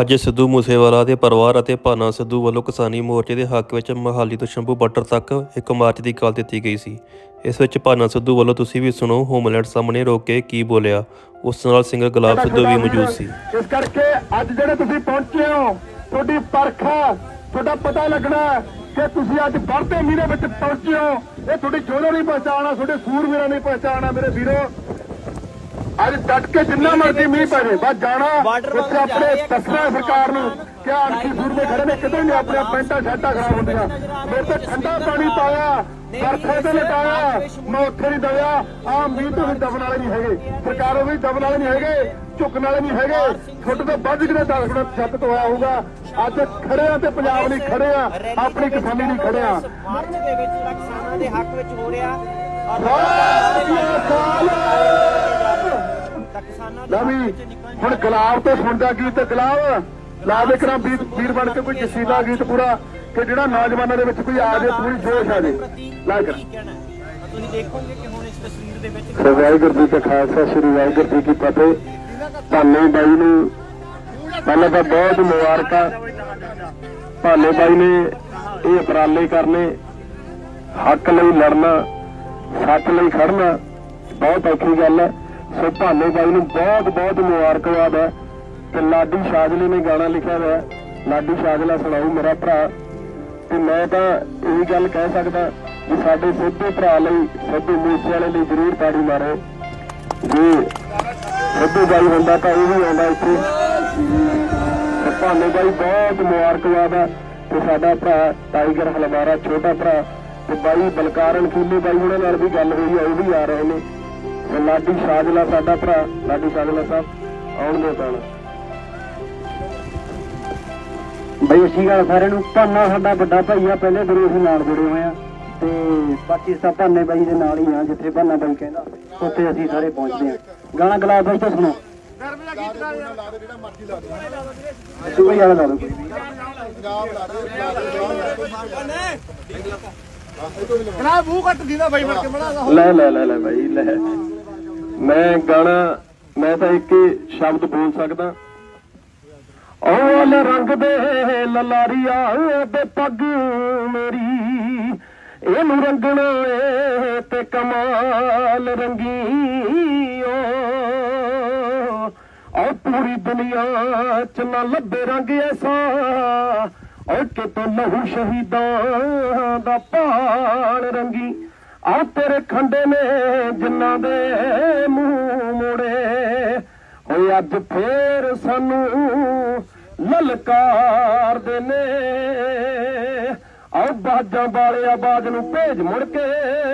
ਅੱਜ ਸਿੱਧੂ ਮੂਸੇਵਾਲਾ ਦੇ ਪਰਿਵਾਰ ਅਤੇ ਭਾਨਾ ਸਿੱਧੂ ਵੱਲੋਂ ਕਿਸਾਨੀ ਮੋਰਚੇ ਦੇ ਹੱਕ ਵਿੱਚ ਮਹਾਲੀ ਤੋਂ ਸ਼ੰਭੂ ਬਾਰਡਰ ਤੱਕ ਇੱਕ ਮਾਰਚ ਦੀ ਕਾਲ ਦਿੱਤੀ ਗਈ ਸੀ। ਇਸ ਵਿੱਚ ਭਾਨਾ ਸਿੱਧੂ ਵੱਲੋਂ ਤੁਸੀਂ ਵੀ ਸੁਣੋ ਹੋਮਲੈਂਡ ਸਾਹਮਣੇ ਰੋਕ ਕੇ ਕੀ ਬੋਲਿਆ। ਉਸ ਨਾਲ ਸਿੰਗਰ ਗੁਲਾਬ ਸਿੱਧੂ ਵੀ ਮੌਜੂਦ ਸੀ। ਇਸ ਕਰਕੇ ਅੱਜ ਜਿਹੜੇ ਤੁਸੀਂ ਪਹੁੰਚੇ ਹੋ ਤੁਹਾਡੀ ਪਰਖ ਤੁਹਾਡਾ ਪਤਾ ਲੱਗਣਾ ਕਿ ਤੁਸੀਂ ਅੱਜ ਵਰਤੇ ਮੀਨੇ ਵਿੱਚ ਪਹੁੰਚੇ ਹੋ। ਇਹ ਤੁਹਾਡੀ ਜੋਧੇ ਦੀ ਪਛਾਣ ਤੁਹਾਡੇ ਸੂਰਵੀਰਾਂ ਦੀ ਪਛਾਣ ਮੇਰੇ ਵੀਰੋ। ਅੱਜ ਡਟ ਕੇ ਜਿੰਨਾ ਮਰਜ਼ੀ ਮੀਂਹ ਪੈ ਜਾਏ ਬਸ ਜਾਣਾ। ਉੱਥੇ ਆਪਣੇ ਦੱਸਣਾ ਸਰਕਾਰ ਨੂੰ ਕਿ ਆਂਖੀ ਸੂਰਮੇ ਖੜੇ ਨੇ ਕਿਤੇ ਨਹੀਂ ਆਪਣੇ ਪੈਂਟਾਂ ਸ਼ਰਟਾਂ ਖਰਾਬ ਹੁੰਦੀਆਂ। ਮੇਰੇ ਤੇ ਠੰਡਾ ਪਾਣੀ ਪਾਇਆ ਬਰਖੇ ਤੇ ਲਟਾਇਆ ਮੈਂ ਉੱਥੇ ਨਹੀਂ ਦਇਆ ਆ ਮੀਂਹ ਤੋਂ ਵੀ ਦਬਣ ਵਾਲੇ ਨਹੀਂ ਹੈਗੇ। ਸਰਕਾਰੋਂ ਵੀ ਦਬਣ ਵਾਲੇ ਨਹੀਂ ਹੈਗੇ ਝੁਕਣ ਵਾਲੇ ਨਹੀਂ ਹੈਗੇ। ਛੁੱਟ ਤੋਂ ਵੱਧ ਕਿਤੇ 10 ਗੁਣਾ ਛੱਤ ਤੋਂ ਆਇਆ ਹੋਊਗਾ। ਅੱਜ ਖੜੇ ਆ ਤੇ ਪੰਜਾਬ ਲਈ ਖੜੇ ਆ ਆਪਣੀ ਕਿਸਾਨੀ ਲਈ ਖੜੇ ਆ। ਮਾਰਚ ਦੇ ਵਿੱਚ ਕਿਸਾਨਾਂ ਦੇ ਹੱਕ ਵਿੱਚ ਹੋ ਰਿਹਾ। ਔਰ ਦੇ ਲੈ ਵੀ ਹੁਣ ਗੁਲਾਬ ਤੋਂ ਸੁਣਦਾ ਗੀਤ ਗੁਲਾਬ। ਲਾ ਦੇ ਕਰਾਂ ਵੀਰ ਵੀਰ ਬਣ ਕੇ ਕੋਈ ਜਸੀਲਾ ਗੀਤ ਪੂਰਾ ਕਿ ਜਿਹੜਾ ਨੌਜਵਾਨਾਂ ਦੇ ਵਿੱਚ ਕੋਈ ਆ ਜਾਏ ਪੂਰੀ ਜੋਸ਼ ਆ ਜਾਏ ਲਾ ਕਰ ਤੁਸੀਂ ਦੇਖੋਗੇ ਕਿ ਹੁਣ ਇਸ ਤਸਵੀਰ ਦੇ ਵਿੱਚ ਵਾਹਿਗੁਰੂ ਜੀ ਕਾ ਖਾਲਸਾ ਸ੍ਰੀ ਵਾਹਿਗੁਰੂ ਜੀ ਕੀ ਫਤਿਹ। ਭਾਨੇ ਬਾਈ ਨੂੰ ਪਹਿਲਾਂ ਤਾਂ ਬਹੁਤ ਮੁਬਾਰਕਾਂ। ਭਾਨੇ ਬਾਈ ਨੇ ਇਹ ਉਪਰਾਲੇ ਕਰਨੇ ਹੱਕ ਲਈ ਲੜਨਾ ਸੱਚ ਲਈ ਖੜਨਾ ਬਹੁਤ ਔਖੀ ਗੱਲ ਹੈ। ਸੋ ਭਾਨੇ ਬਾਈ ਨੂੰ ਬਹੁਤ ਬਹੁਤ ਮੁਬਾਰਕਬਾਦ ਹੈ ਤੇ ਲਾਡੀ ਸ਼ਾਜਲੇ ਨੇ ਗਾਣਾ ਲਿਖਿਆ ਹੋਇਆ ਲਾਡੀ ਸ਼ਾਜਲਾ ਸੁਣਾਉ ਮੇਰਾ ਭਰਾ। ਤੇ ਮੈਂ ਤਾਂ ਇਹ ਗੱਲ ਕਹਿ ਸਕਦਾ ਕਿ ਸਾਡੇ ਸਿੱਧੇ ਭਰਾ ਲਈ ਸਿੱਧੂ ਮੂਸੇ ਵਾਲੇ ਲਈ ਜ਼ਰੂਰ ਤਾੜੀ ਮਾਰੋ। ਜੀ ਸਿੱਧੂ ਬਾਈ ਹੁੰਦਾ ਤਾਂ ਉਹ ਵੀ ਆਉਂਦਾ ਇੱਥੇ। ਤੇ ਭਾਨੇ ਬਾਈ, ਬਹੁਤ ਮੁਬਾਰਕਬਾਦ ਆ ਤੇ ਸਾਡਾ ਭਰਾ ਟਾਈਗਰ ਹਲਵਾਰਾ, ਛੋਟਾ ਭਰਾ। ਤੇ ਬਾਈ ਬਲਕਾਰਨ ਖੀਲੇ ਬਾਈ ਉਹਨਾਂ ਨਾਲ ਵੀ ਗੱਲ ਹੋਈ ਆ, ਉਹ ਵੀ ਆ ਰਹੇ ਨੇ। ਲਾਡੀ ਸ਼ਾਜਲਾ ਸਾਡਾ ਭਰਾ ਲਾਡੀ ਸ਼ਾਜਲਾ ਸਾਹਿਬ ਆਉਣਗੇ ਤਾਂ ਬਈ ਅਸੀਂ ਗੱਲ ਸਾਰਿਆਂ ਨੂੰ ਭਾਨਾ ਸਾਡਾ ਵੱਡਾ ਭਾਈ ਆ ਪਹਿਲੇ ਗੁਰੂ ਅਸੀਂ ਨਾਲ ਜੁੜੇ ਹੋਏ ਆ। ਤੇ ਬਾਕੀ ਸਭ ਭਾਨੇ ਬਾਈ ਦੇ ਨਾਲ ਹੀ ਆ ਜਿੱਥੇ ਭਾਨਾ ਬਾਈ ਕਹਿੰਦਾ ਉੱਥੇ ਅਸੀਂ ਸਾਰੇ ਪਹੁੰਚਦੇ ਆ। ਗਾਣਾ ਗਲਾਬ ਬਾਈ ਤੋਂ ਸੁਣੋ ਲਾ ਲੈ। ਲੈ ਲੈ ਲੈ ਭਾਈ ਲੈ। ਮੈਂ ਗਾਣਾ, ਮੈਂ ਤਾਂ ਇੱਕ ਹੀ ਸ਼ਬਦ ਬੋਲ ਸਕਦਾ। ਔਲ ਰੰਗ ਦੇ ਲਲਾਰੀਆ ਦੇ ਪੱਗ ਮੇਰੀ, ਇਹਨੂੰ ਰੰਗਣਾ ਏ ਤੇ ਕਮਾਲ ਰੰਗੀ ਓ। ਔ ਪੂਰੀ ਦੁਨੀਆ ਚ ਨਾ ਲੱਭੇ ਰੰਗ ਐਸਾ ਔ ਕਿਤੋਂ ਲਹੂ ਸ਼ਹੀਦਾਂ ਦਾ ਪਾਲ ਰੰਗੀ। ਆ ਤੇਰੇ ਖੰਡੇ ਨੇ ਜਿਨ੍ਹਾਂ ਦੇ ਮੂੰਹ ਮੋੜੇ। ਹੋਏ ਅੱਜ ਫੇਰ ਸਾਨੂੰ ਲਲਕਾਰਦੇ ਨੇ ਆਓ ਬਾਜਾਂ ਵਾਲੇ ਆਵਾਜ਼ ਨੂੰ ਭੇਜ ਮੁੜ ਕੇ।